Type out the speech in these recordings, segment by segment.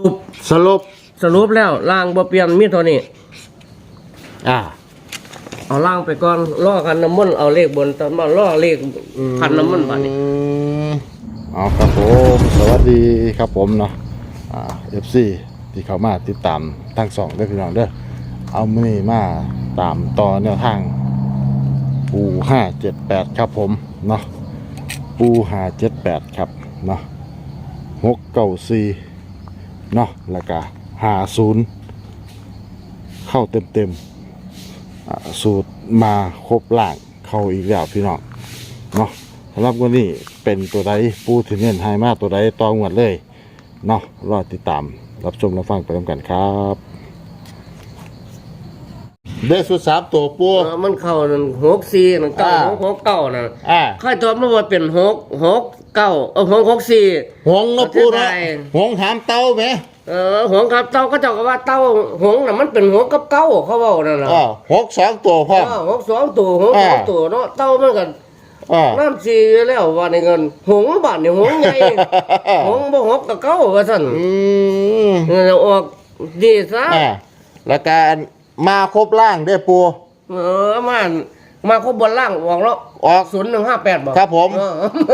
รุปสรุปสรุปแล้วล่างบ่เปลี่ยนมีเท่านี้อ่า เอาล่างไปก่อนล่อกันน้ำมันต์เอาเลขบนตอนมาล่อเลขพันน้ำมันต์บัดนี้อืมเอาครับผมสวัสดีครับผมเนาะอ่าเอฟซีที่เข้ามาติดตามทั้งสองเด้อพี่น้องเด้อเอามือนี้มาตามต่อแนวทาง ปูห้าเจ็ดแปดครับผมเนาะปูห้าเจ็ดแปดครับเนาะหกเก้าสี่ เนาะแล้วก็หาศูนย์เข้าเต็มเต็มๆสูตรมาครบหลางเข้าอีกแล้วพี่น้องเนาะสำหรับวันนี้เป็นตัวใดปูถึงเนียนไฮมาตัวใดตองหมดเลยเนาะรอติดตามรับชมรับฟังไปพร้อมกันครับ ได้สุดสามตัวปู เออมันเข้านั่นหกสี่นั่นเก้าอ่า หกหกเก้านั่นอ่าค่อยตัวมันว่าเป็นหกหกเก้าเออหกหกสี่ หงส์เนาะปูเนาะประเทศไทยหงส์ถามเต้าไหมเออหงครับเต้าก็เจ้าก็ว่าเต้าหงน่ะมันเป็นหงกับเก้าเขาเว้านั่นน่ะอ่าหกสองตัวพ่อม เออหกสองตัวหงสองตัวเนาะเต้ามันก็อ่า น้ำสีแล้วว่าในเงินหงบาทนี่หงใหญ่ หงบ่หกกับเก้าว่าซั่นอืมเออออกดีซะอ่าแล้วการ มาครบล่างได้อปู เออมามาครบบนล่างออกแล้วออก ศูนย์หนึ่งห้าแปดบอกครับผมเออ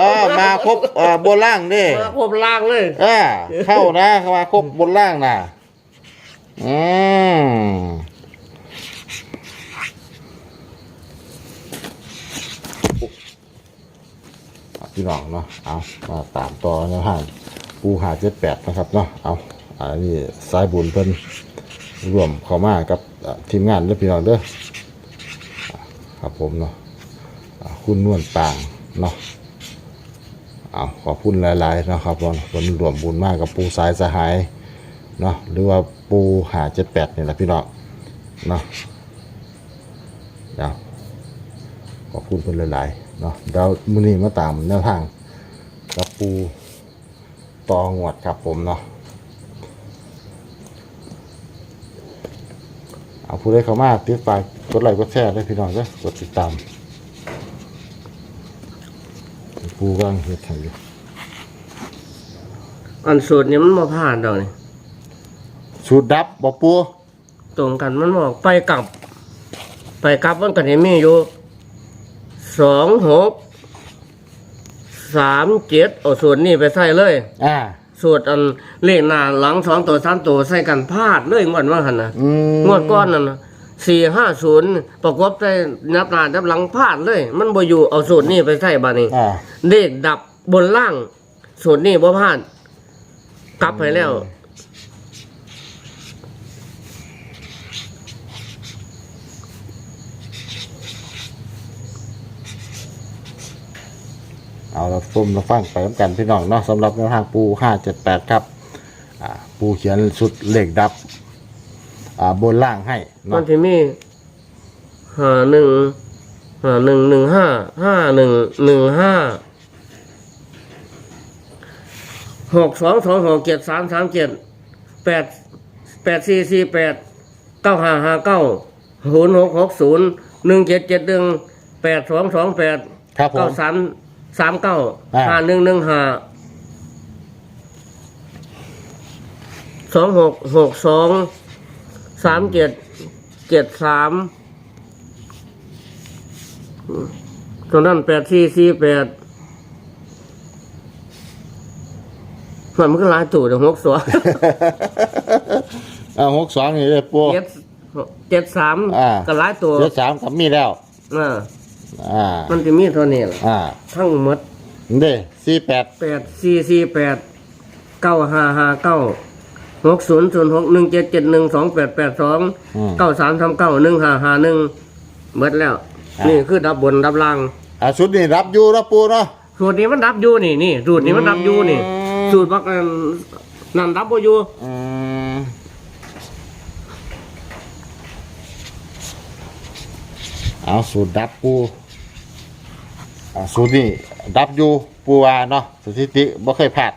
อ่ามาครบอ่าบนล่างนี่มาครบล่างเลยอ่าเข้านะเข้ามาครบบนล่างนะอืมพี่น้องเนาะเอามาตามต่อแนวทางปูหาเจ็ดแปดนะครับเนาะเอาอันนี้สายบุญเพิ่นรวมเข้ามากับอ่า ทีมงานเด้อพี่น้องเด้อครับผมเนาะคุณนวลปางเนาะเอาขอบคุณหลายๆนะครับวันวันรวมบุญมากกับปูสายสหายเนาะหรือว่าปูหาเจ็ดแปดนี่แหละพี่น้องเนาะเดี๋ยวขอบคุณเพิ่นหลายๆเนาะเดี๋ยวมื้อนี้มาตามแนวทางกับปูตองวดครับผมเนาะ เอาผู้ใดเข้ามาติดฝากกดไลค์กดแชร์ด้วยพี่น้องเด้อกดติดตามปูกำลังเฮ็ดให้อยู่อันสูตรนี้มันมาพลาดดอกนี่สูตรดับบ่ปูตรงกันมันบอกไปกลับ ไปกลับมันก็นี่มีอยู่สองหกสามเจ็ดเอาสูตรนี้ไปใส่เลย อ่า สูตรอันเลขหน้าหลังสองตัวสามตัวใส่กันพลาดเลยงวดว่าหันนะอืมงวดก้อนนั่นสี่ห้าศูนย์ประกอบใส่นับหน้านับหลังพลาดเลย มันบ่อยู่เอาสูตรนี้ไปใส่บานี้อ่า เลขดับบนล่าง สูตรนี้บ่พลาดกลับไปแล้ว เอาละส้มละฟังไปน้ำกันพี่น้องเนาะสำหรับแนวทางปูห้าเจ็ดแปดครับอ่าปูเขียนชุดเลขดับอ่าบนล่างให้มัเนาะนที่มีห้าหนึ่งห้าหนึ่งหนึ่งห้าห้าหนึ่งหนึ่งห้าหกสองสองหกเจ็ดสามสามเจ็ดแปดแปดสี่สี่แปดเก้าห้าห้าเก้าศูนย์หกหกศูนย์หนึ่งเจ็ดเจ็ดหนึ่งแปดสองสองแปดครับผเก้ามสาม สามเก้าอ่า ห้าหนึ่งหนึ่งห้าสองหกหกสองสามเจ็ดเจ็ดสามตรงนั้นแปดสี่สี่แปดมันก็หลายตู่เดี๋ยวหกสองอ่าหกสองนี่เลยปู เจ็ดเจ็ดสามอ่า ก็หลายตัวเจ็ดสามกับมีแล้วอ่า อ่ามันจะมีเท่านี้แหละอ่าทั้งหมดเด้สี่แปดแปดสี่สี่แปดเก้าห้าห้าเก้าหกศูนย์ศูนย์หกหนึ่งเจ็ดเจ็ดหนึ่งสองแปดแปดสองอืมเก้าสามสามเก้าหนึ่งห้าห้าหนึ่งเบิดแล้วอ่านี่นี่คือดับบนดับล่างอ่าชุดนี้รับอยู่นะปูเนาะสูตรนี้มันดับอยู่นี่นี่สูตรนี้มันดับอยู่นี่อืมสูตรบักนั่นนั่นดับบ่อยู่อืมเอาสูตรดับปู อ่าสูตรนี้ดับอยู่ปูว่าเนาะสถิติบ่เคยพลาด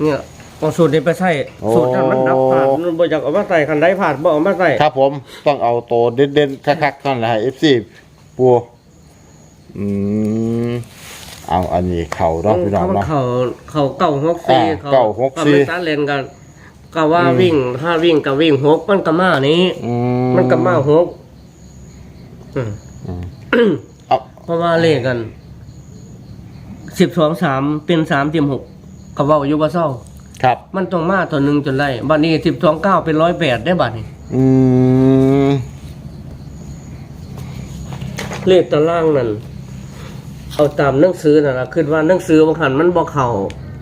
เนี่ยเอาสูตรนี้ไปใส่โอ้ สูตรนั้นมันดับผ่านมันบ่อยากเอามาใส่คันใดผ่านบ่เอามาใส่ครับผมต้องเอาโตเด่นๆคักๆก่อนแหละเอฟซีปูอืมเอาอันนี้เข่าเนาะพี่น้องเขาเนาะ เขาเขาเก่าหกสี่อ่าเก้าหกสี่เขาไม่ตัดเลนกันก็ว่าวิ่งถ้าวิ่งก็วิ่งหกมันก็มานี้ อืมันก็มาหกอืมอืม เอาเพราะว่าเลขกันสิบสองสามเป็นสามเต็มหกก็เว่าอยู่ว่าเศร้า ครับ มันต้องมาตัวหนึ่งจนได้บัดนี้สิบสองเก้าเป็นร้อยแปดได้บัดนี้อืมเลขตารางนั่นเอาตามหนังสือน่ะนะคิดว่าหนังสือบางหันมันบ่เข่า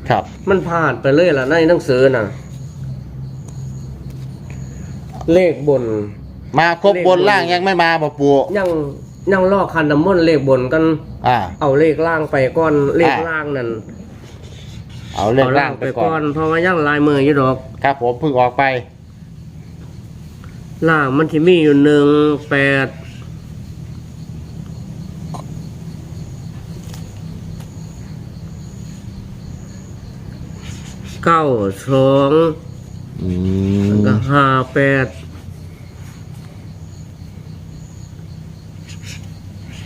ครับ มันผ่านไปเลยล่ะในหนังสือน่ะ เลขบน มาครบบนล่างยังไม่มาบ่ปูยัง ยังลอกคันน้ำมนต์เลขบนกัน อ่า เอาเลขล่างไปก่อนเลขอ่าล่างนั่นเอาเลขล่างไปก่อนเพราะว่ายังลายมืออยู่ดอกครับผมเพิ่งออกไปล่างมันที่มีอยู่หนึ่งแปดเก้าสองอืมก็ห้าแปด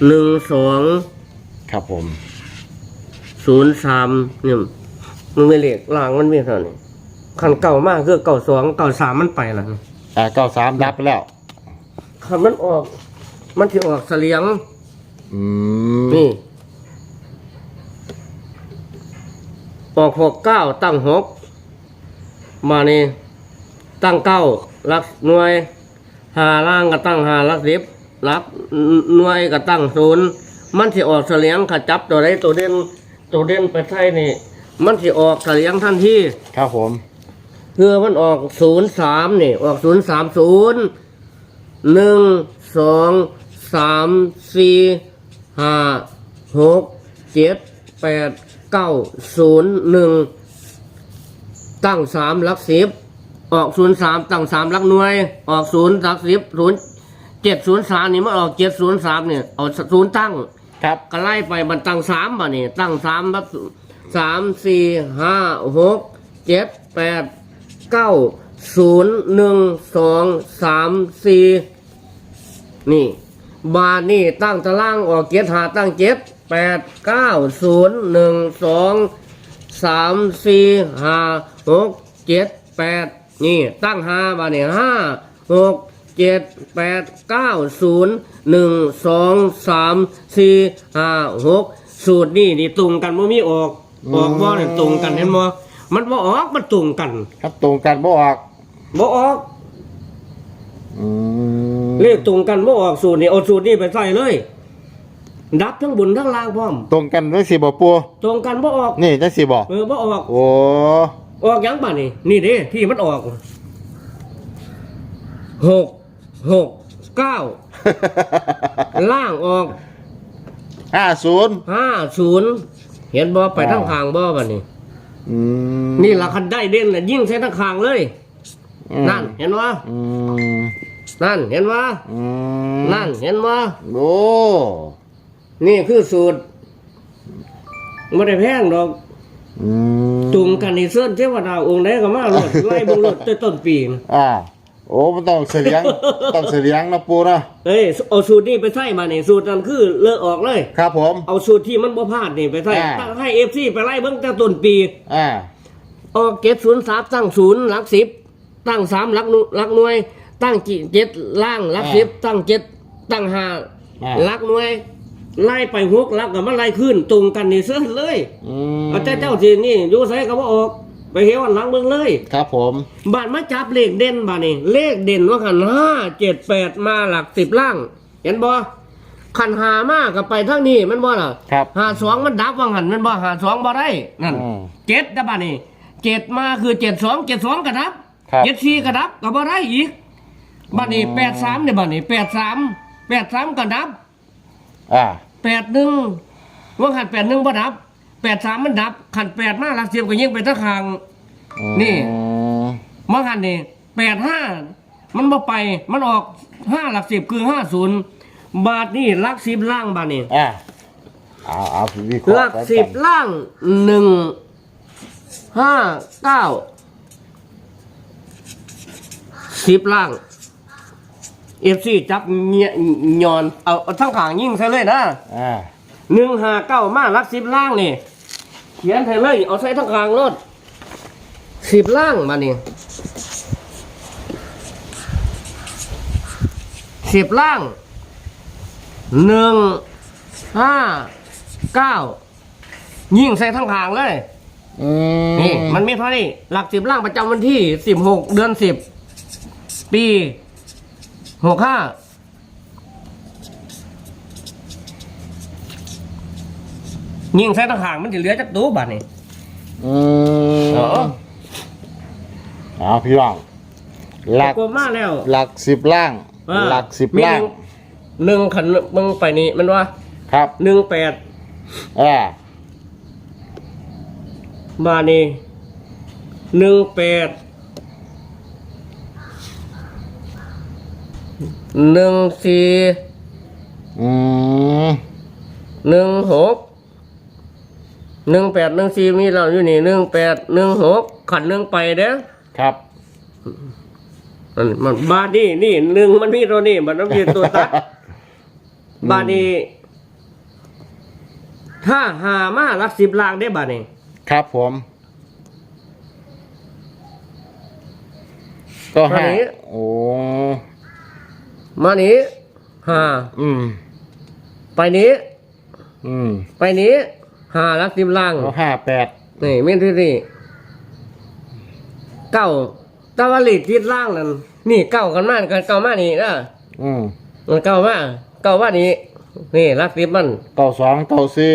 หนึ่งสองครับผมศูนย์สามเนี่ยมันไม่เลขล่างมันมีเท่านี้คันเก่ามากคือเก่าสองเก่าสามมันไปแล้วอ่าเก้าสามดับไปแล้วคันมันออก มันที่ออกเสลียง อืมนี่ออกหกเก้าตั้งหกมานี่ตั้งเก้ารักหน่วยหาล่างก็ตั้งหารักสิบ รักหน่วยก็ตั้งศูนย์มันที่ออกเสลียงขจับตัวใดตัวเด่นตัวเด่นไปใช่นี่ มันที่ออกเสลียงทันทีครับผมเพื่อมันออกศูนย์สามนี่ ออกศูนย์สามศูนย์หนึ่งสองสามสี่ห้าหกเจ็ดแปดเก้าศูนย์หนึ่งตั้งสามหลักสิบออกศูนย์สามตั้งสามหลักหน่วย ออกศูนย์หลักสิบศูนย์ เจ็ดศูนย์สามนี่มันออกเจ็ดศูนย์สามเนี่ยเอาศูนย์ตั้งครับ ก็ไล่ไปมันตั้งสามบ่นี่ตั้งสามแบบสามสี่ห้าหกเจ็ดแปดเก้าศูนย์หนึ่งสองสามสี่นี่ บาทนี่ตั้งตารางออกเจ็ดหาตั้งเจ็ดแปดเก้าศูนย์หนึ่งสองสามสี่ห้าหกเจ็ดแปดนี่ ตั้งห้าบาทนี่ห้าหก เจ็ดแปดเก้าศูนย์หนึ่งสองสามสี่ห้าหกสูตรนี่นี่ตรงกันบ่มีออกออกบ่เนี่ยตรงกันเห็นบ่มันบ่ออกมันตรงกันครับตรงกันบ่ออกบ่ออกอืมเลขตรงกันบ่ออกสูตรนี่เอาสูตรนี่ไปใส่เลย ดับทั้งบนทั้งล่างพร้อม ตรงกันจังสิบ่ปูตรงกันบ่ออกนี่จังสิบ่เออบ่ออก โอ้ออกหยังป่ะนี่นี่เด้ที่มันออกหก หกเก้าล่างออกห้าศูนย์ห้าศูนย์เห็นบ่ไปทั้งทางบ่ป่ะนี่อืมนี่ละคันได้เด่นน่ะยิ่งใช้ทั้งทางเลยอืมนั่น เห็นว่าอืมนั่นเห็นว่าอืมนั่นเห็นว่าโอ้นี่คือสูตรไม่ได้แพงดอกอืมตุงกันนี่เสื้อเทวดาองค์ไหนก็มาโลดไล่เบิ่งโลดแต่ต้นปีนะอ่า โอ้มันต้องเสียง ต้องเสียงนะปูนะเอ้ยเอาสูตรนี้ไปใส่มานี่สูตรนั้นคือเลิกออกเลย ครับผม เอาสูตรที่มันบ่พลาดนี่ไปใส่อ่า ตั้งให้ FC ไปไล่เบิ่งแต่ต้นปี อ่า ออกเจ็ดศูนย์สามตั้งศูนย์หลักสิบตั้งสามหลักหน่วยหลักหน่วย ตั้งจีเจ็ดล่างหลักสิบตั้งเจ็ดตั้งห้าอ่า หลักหน่วย ไล่ไปหกหลักกับมันไล่ขึ้นตรงกันนี่เสื้อเลยอืมเอาแต่เจ้าสินี่อยู่ไสก็บ่ออก ไปเฮวันหลังเบิ่งเลย ครับผมบาดมาจับเลขเด่นบาดนี่เลขเด่นว่าขันห้าเจ็ดแปดมาหลักสิบล่าง เห็นบ่ขันหามากกับไปทั้งนี้แมันบ่ล่ะครับ หาสองมันดับว่าหันแมันบ่หาสองบ่ได้นั่นอืมเจ็ดนะบาดนี่เจ็ดมาคือเจ็ดสองเจ็ดสองกระดับครับเจ็ดสี่กระดับก็บ่ได้อีกบาดนี่อืม แปดสามเนี่ยบาดนี่แปดสามแปดสามกระดับอ่า แปดหนึ่งว่าขันแปดหนึ่งบ่ดับ แปดสามมันดับขันแปดมาหลักสิบก็ยิงไปทั้งคาง นี่อืมมื่อกันนี่แปดห้ามันมาไปมันออกห้าหลักสิบคือห้าศูนย์บาทนี่หลักสิบล่างบาทนี่อ่าเอาเอาพี่วิเคหราะลัห์กไปสิบกันล่างหนึ่งห้าเก้าสิบล่างเอฟซีจับเงียยอนเอาเอาทั้งขางยิ่งใส่เลยนะอ่า หนึ่งหาเก้ามารักสิบล่างนี่เขียนให้เลยเอาใส่ทั้งกลางรถสิบล่างมานี่สิบล่างหนึ่งห้าเก้ายิ่งใส่ทั้งทางเลยอืมนี่มันมีเท่านี้หลักสิบล่างประจำวันที่สิบหกเดือนสิบปีหกห้า ยิ่งใส่ทั้งทางมันจะเหลือจากตู้บัตรนี่อืมเหรอเอาพี่น้องหลักกลัวมากแล้ว หลักสิบล่างว่า หลักสิบมีล่าง หนึ่งขันมึงไปนี่มันว่าครับหนึ่งแปดอ่ามานี่หนึ่งแปดหนึ่งสี่อืมหนึ่งหก หนึ่งแปดหนึ่งสี่มีเราอยู่นี่หนึ่งแปดหนึ่งหกขันหนึ่งไปเด้อครับ มันมันบาดนี่นี่หนึ่งมันมีตัวนี้มันต้องมีตัวตัด บาดนี้ ถ้าหามารักสิบลางได้บาดนี้ครับผม ก็ห้าอันนี้ โอ้มานี้หาอืม ไปนี้ อืม ไปนี้ หารักสิบลางก็ห้าแปดนี่เม่นที่นี่เก้าตะวันลีดทิศล่างนั่นนี่เก้ากันมากกันเก้ามานี่นะอืมมันเก้ามาเก้าว่านี่นี่รักสิบมันเก้าสองเก้าสี่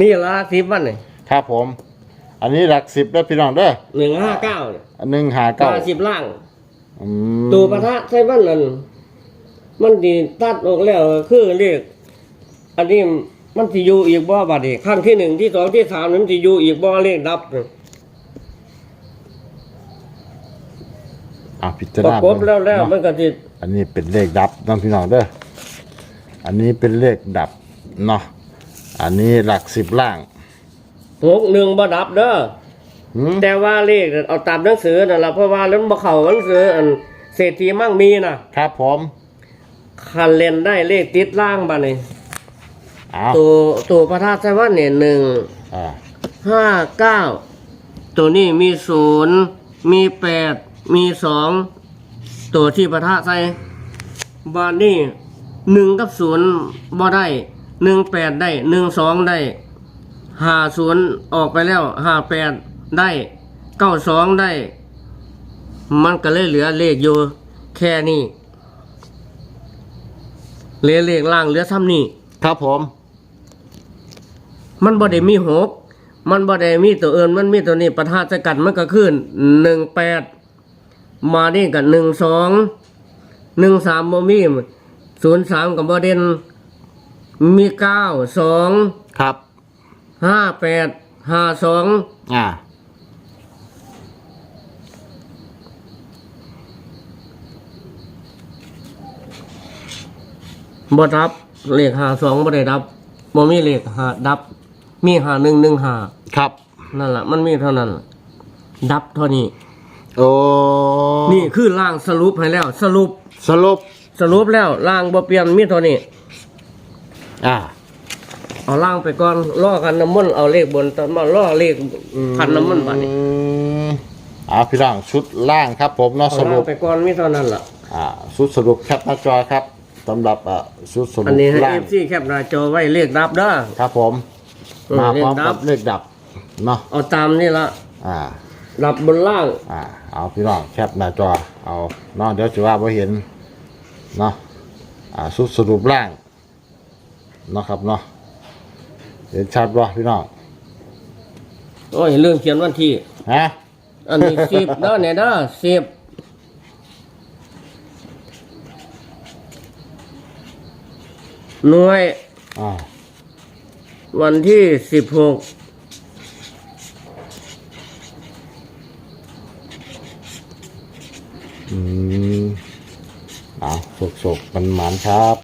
นี่ละรักสิบมันนี่ครับผม อันนี้หลักสิบแล้วพี่น้องเด้อหนึ่งห้าเก้าอันหนึ่งหาเก้าเก้าสิบล่างอืมตัวประทะใช่มันนั่นมันดีตัดออกแล้วคือเรียกอันนี้ มันสิอยู่อีกบ่บัดนี้ขั้นที่หนึ่งที่สองที่สามนั้นสิอยู่อีกบ่เลขดับอะพิจารประณากบแล้วแล้วเนาะมันก็สิอันนี้เป็นเลขดับน้องพี่น้องเด้ออันนี้เป็นเลขดับเนาะอันนี้หลักสิบล่างหกหนึ่งบ่ดับเด้อหืมแต่ว่าเลขเอาตามหนังสือนั่นล่ะเพราะว่าแล้วบ่เข้าหนังสืออันเศรษฐีมั่งมีน่ะ ครับผม คันเล่นได้เลขติดล่างบัดนี้เอาตัวตัวประทัดใช่ว่าเนี่ยหนึ่งอ่าห้าเก้าตัวนี้มีศูนย์มีแปดมีสองตัวที่ประทะใส่บานนี่หนึ่งกับศูนย์บ่ได้หนึ่งแปดได้หนึ่งสองได้ห้าศูนย์ออกไปแล้วห้าแปดได้เก้าสองได้ มันก็เลยเหลือเลขอยู่แค่นี้เหลือเลขล่างเหลือซ้ำนี่ครับผม มันบ่ได้มีหกมันบ่ได้มีตัวเอินมันมีตัวนี้ประทาสกันมันก็ขึ้นหนึ่งแปดมานี่กับหนึ่งสองหนึ่งสามบ่มีศูนย์สามกับบ่เด่นมีเก้าสองครับห้าแปดห้าสองอ่าบ่ดับเลขห้าสองบ่ได้ดับบ่มีเลขห้าดับ มีห้าหนึ่งหนึ่งห้าครับ นั่นแหละมันมีเท่านั้นดับเท่านี้ โอ้นี่คือล่างสรุปให้แล้ว สรุปสรุปสรุปแล้วล่างบ่เปลี่ยนมีเท่านี้ อ่า เอาล่างไปก่อนล่อกันน้ำมันต์เอาเลขบนตอนมาล่อเลขพันน้ำมันต์บัดนี้อืมเอาพี่น้องชุดล่างครับผมเนาะเอาสล่ารุงป ไปก่อนมีเท่านั้นล่ะ อ่าชุดสรุปแคปหน้าจอครับสำหรับอ่าชุดสรุอันปนี้ให้ล่าเองฟซีแคปหน้าจอไว้เลขดับเด้อครับผม เออมาพร้อมเลขดักับบ เลขดับเนาะเอาตามนี่ละอ่า ดับบนล่าง อ่า เอาพี่น้องแคปหน้าจอ เอาเนาะเดี๋ยวจะว่าไ่เห็นเนาะอ่าสุดสรุปล่างเนาะครับเนาะเห็นชัดป่ะพี่น้องโอ้ยเรื่องเขียนวันที่ ฮะอันนี้สิบเด้อเนี่ยเด้อสิบหน่วยอ่า วันที่สิบหกอืมอะสุกๆมันหมานครับ